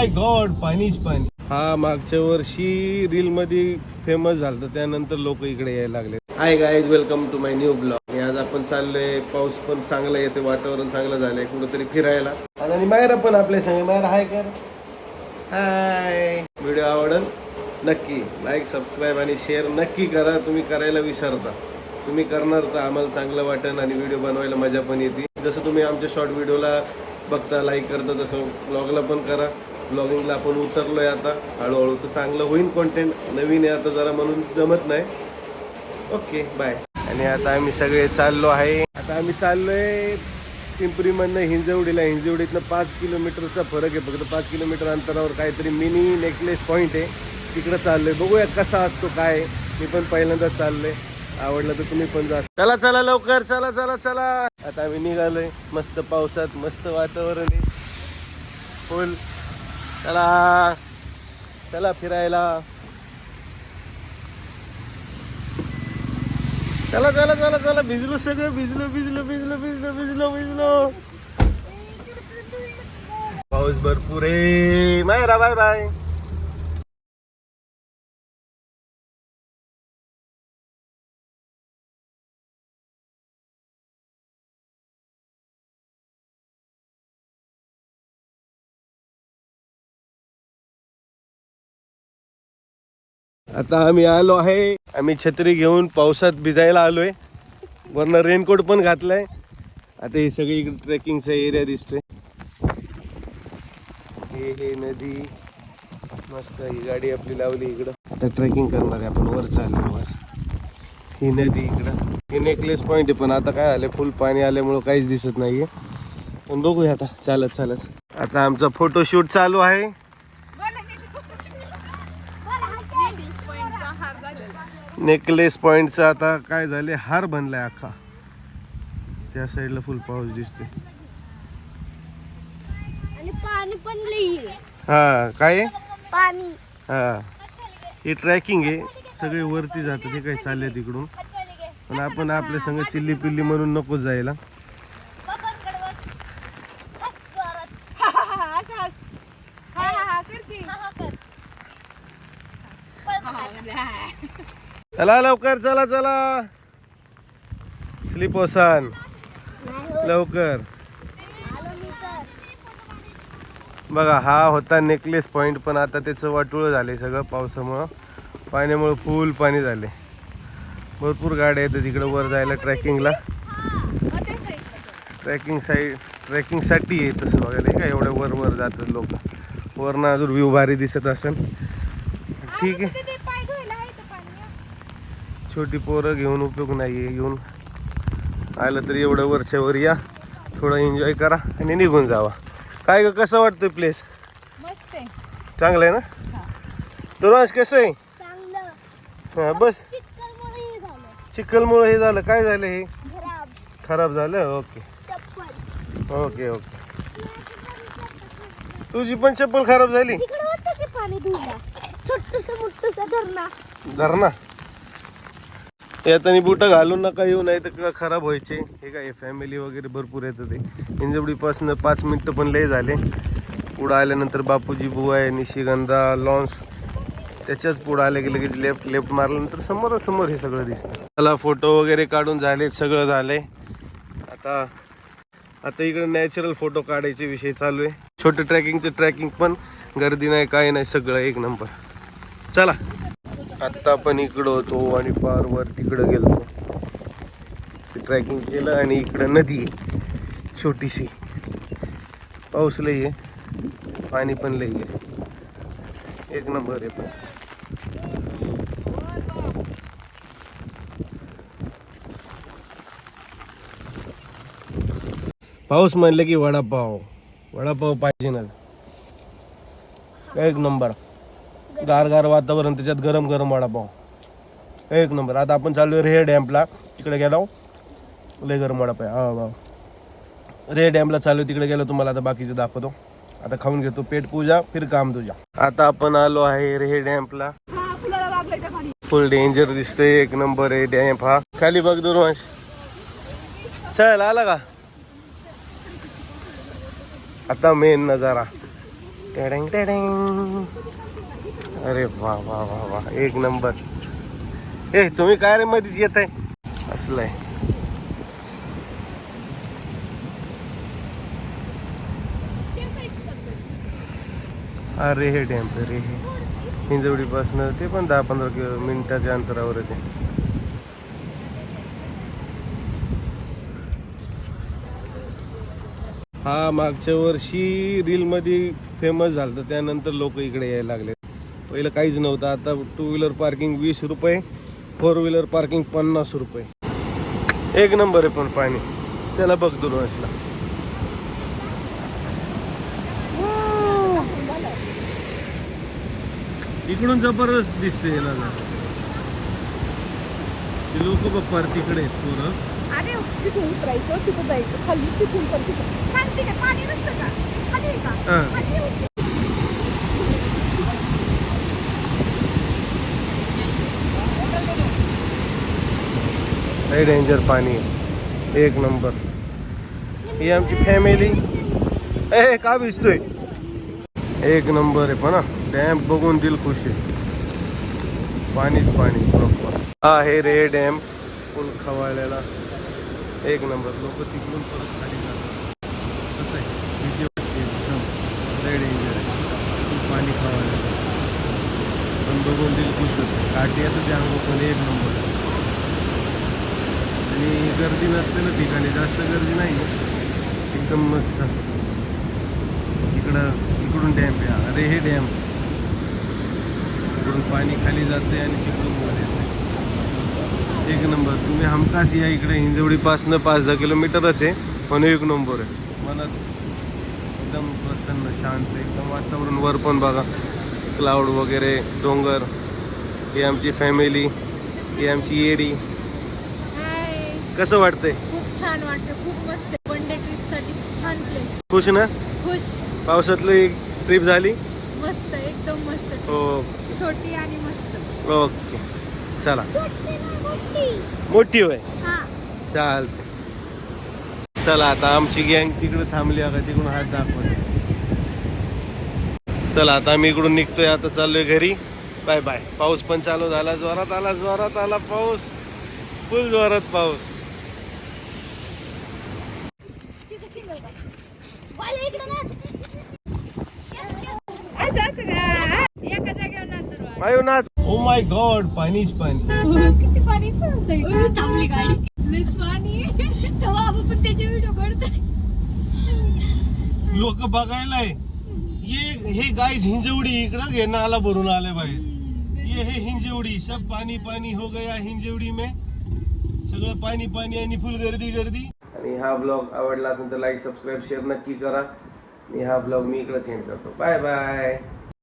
माय God पाणीच पाणी. हा मागच्या वर्षी रील मध्ये फेमस झालं त्यानंतर लोक इकडे यायला लागले. Hi guys welcome to my new blog आज आपण चाललोय पाऊस पण चांगला येते वातावरण चांगलं झालंय कुठंतरी फिरायला. आणि मायरा पण आपल्या संग. मायरा हाय कर. हाय व्हिडिओ आवडेल? नक्की. लाईक सबस्क्राईब आणि शेअर नक्की करा. तुम्ही करायला विसरता. तुम्ही करणार तर आम्हाला चांगलं वाटेल आणि व्हिडिओ बनवायला मजा पण येते. जसं तुम्ही आमच्या शॉर्ट व्हिडिओला बघता लाईक करता तसं ब्लॉगला पण करा. ब्लॉगिंगला आपण उतरलो आहे आता. हळूहळू तर चांगलं होईल कॉन्टेंट नवीन आहे आता जरा म्हणून जमत नाही. ओके बाय आणि आता आम्ही सगळे चाललो आहे. आता आम्ही चाललोय पिंपरीमधनं हिंजवडीला. हिंजवडीतनं पाच किलोमीटरचा फरक आहे. फक्त पाच किलोमीटर अंतरावर काहीतरी मिनी नेकलेस पॉईंट आहे. तिकडं चाललोय. बघूया कसा असतो काय आहे. मी पण पहिल्यांदाच चाललोय. आवडलं तर तुम्ही पण जा. चला चला लवकर. चला चला चला. आता आम्ही निघालोय. मस्त पावसात मस्त वातावरण आहे. फुल चला. चला फिरायला. चला चला चला चला. भिजलो सगळं. भिजलो भिजलो भिजलो भिजलो भिजलो भिजलो. पाऊस भरपूर आहे. Bye bye bye. आता आम्ही आलो आहे. आम्ही छत्री घेऊन पावसात भिजायला आलोय. वरनं रेनकोट पण घातलाय. आता हे सगळी इकडे ट्रेकिंगचा एरिया दिसतोय. हे हे नदी. मस्त ही गाडी आपली लावली इकडं. आता ट्रेकिंग करणार आहे आपण. वर चाललो वर. ही नदी इकडं. हे नेकलेस पॉईंट आहे पण आता काय झालं फुल पाणी आल्यामुळं काहीच दिसत नाहीये. पण बघूया आता. चालत चालत. आता आमचा फोटोशूट चालू आहे. नेकलेस पॉइंटचा आता काय झाले? हार बनलाय अख्खा. त्या साईडला फुल पाऊस दिसते आणि पाणी पण लई आहे. हा काय? पाणी. हा. हे ट्रॅकिंग आहे. सगळे वरती जातात हे काय चालले तिकडून. पण आपण आपल्या संग चिल्ली पिल्ली म्हणून नको जायला. चला लवकर चला चला. स्लीप ओसान. लवकर. बघा हा होता नेकलेस पॉइंट पण आता त्याचं वाटोळं झाले सगळं पावसामुळं. पाण्यामुळं फुल पाणी झाले भरपूर गाड्या येतात तिकडं वर जायला ट्रॅकिंगला. ट्रॅकिंग साईड ट्रॅकिंगसाठी येत तसं बघायला का? एवढ्या वर वर जातात लोक. वरनं अजून व्ह्यू भारी दिसत असेल ठीक आहे. छोटी पोरं घेऊन उपयोग नाही आहे घेऊन आलं तरी एवढं वरच्या वर या. थोडं एन्जॉय करा आणि निघून जावा. काय ग कसं वाटतं प्लेस मस्त आहे. चांगलं आहे ना? दुराज कसं आहे? चांगलं. हा बस. हे चिखलमुळं हे झालं. काय झालं हे? खराब. खराब झालं? ओके. चप्पल. Okay okay. तुझी पण चप्पल खराब झाली? धरणा. धर ना येताना बुटं घालून नका येऊ नाही तर खराब व्हायचे. हे काय फॅमिली वगैरे भरपूर येतं ते. इंजवडीपासून पाच मिनटं पण लय झाले. पुढं आल्यानंतर बापूजी बुवा आहे निशिगंधा लॉन्स त्याच्याच पुढं आले की लगेच लेफ्ट लेफ्ट मारल्यानंतर समोर समोर हे सगळं दिसतं. त्याला फोटो वगैरे काढून झाले सगळं झाले आता आता इकडे नॅचरल फोटो काढायचे विषय चालू आहे. छोटे ट्रॅकिंगचं ट्रॅकिंग पण गर्दी नाही काय नाही सगळं एक नंबर चला. आत्ता आपण इकडं होतो आणि पार वर तिकडं गेलो ट्रॅकिंग केलं आणि इकडं नदी आहे छोटीशी. पाऊस लई आहे पाणी पण लई आहे. एक नंबर आहे पण. पाऊस म्हणलं की वडापाव. वडापाव पाहिजे ना. एक नंबर. गार गार वातावरण त्याच्यात गरम गरम वडापाव एक नंबर. आता आपण चालू आहे रे डॅम्पला तिकडे गेलो. लय गरम वडापाव हा वा रे डॅमला चालू आहे, तिकडे गेलो. तुम्हाला आता बाकीचं दाखवतो. आता खाऊन घेतो. पेट पूजा फिर काम तुझ्या. आता आपण आलो आहे रे डॅम्पला फुल डेंजर दिसतय. एक नंबर आहे डॅम्प हा. खाली बघ दुर्वांश चल आला का? आता मेन नजारा. टेडेंग टेडेंग अरे वा वा वा वा. एक नंबर. ए तुम्ही काय रे मध्येच येत आहे असलंय. अरे हे डॅम रे. हे हिंजवडीपासून ते पण दहा पंधरा किलो मिनिटाच्या अंतरावरच आहे. हा मागच्या वर्षी रीलमध्ये फेमस झालं तर त्यानंतर लोक इकडे यायला लागले. पहिलं काहीच नव्हतं. आता टू व्हीलर पार्किंग वीस रुपये फोर व्हीलर पार्किंग पन्नास रुपये. एक नंबर आहे पण पाणी. त्याला बघ दुर्वासला. इकडून जबरदस्त दिसते याला लोक बघ तिकडे आहेत पोरं. अरे तिथून उतरायचं तिथं जायचं. खाली तिथून पण तिथं. खाली तिथे पाणी नसतं का? खाली आहे का हा. खाली आहे. लय डेंजर पाणी. आहे. एक नंबर ही आमची फॅमिली ए का भिजतोय? एक नंबर आहे पण डॅम बघून दिल खुश. आहे पाणीच पाणी बरोबर हा हे रे डॅम पूल खवाळलेला. एक नंबर लोक तिकडून परत खाली जातात. कसं आहे? भीती एकदम. आहे. पाणी खवाळलेलं. पण बघून दिल खुश. होतं काठी येतं त्या पण एक नंबर गर्दी नसते ना ठिकाणी जास्त गर्दी नाही. एकदम मस्त. इकडं इकडून डॅम आहे. अरे हे डॅम. इकडून पाणी खाली जाते आणि तिकडून वर येते. एक नंबर. तुम्ही हमखास या इकडे. हिंजवडीपासनं पाच दहा किलोमीटरच आहे पण एक नंबर आहे. मनात एकदम प्रसन्न शांत एकदम वातावरण वर पण बघा. क्लाउड वगैरे डोंगर. ही आमची फॅमिली ही आमची येडी कसं वाटतंय? खूप छान वाटतं खूप मस्त वन डे ट्रिपसाठी छान प्लेस खुश ना? खुश. पावसातलं एक ट्रिप झाली? मस्त एकदम मस्त. हो. छोटी आणि मस्त. ओके. चला. मोठी होय. हा. चालते चला आता आमची गँग तिकडे थांबली आता तिकडून हात दाखवते. चला आता आम्ही इकडून निघतोय आता चाललोय घरी. बाय बाय पाऊस पण चालू झाला जोरात आला जोरात आला पाऊस. फुल जोरात पाऊस वाले इकडं ना. असंच का एका जागेवर नंतर वा. मायू नाच ओ माय गॉड पाणीच पाणी. किती पाणी थांबली गाडी. लईच पाणी. तेव्हा आपण पण त्याचे व्हिडिओ लोक बघायला ये हे गाईज हिंजवडी इकडं घे नाला भरून आले बाहेर. ये हे हिंजवडी सब पाणी पाणी हो गया हिंजवडी में. सगळं पाणी पाणी आणि फुल गर्दी. गर्दी आणि हा ब्लॉग आवडला असेल तर लाईक सबस्क्राईब शेअर नक्की करा. मी हा ब्लॉग मी इकडे सेंड करतो. Bye bye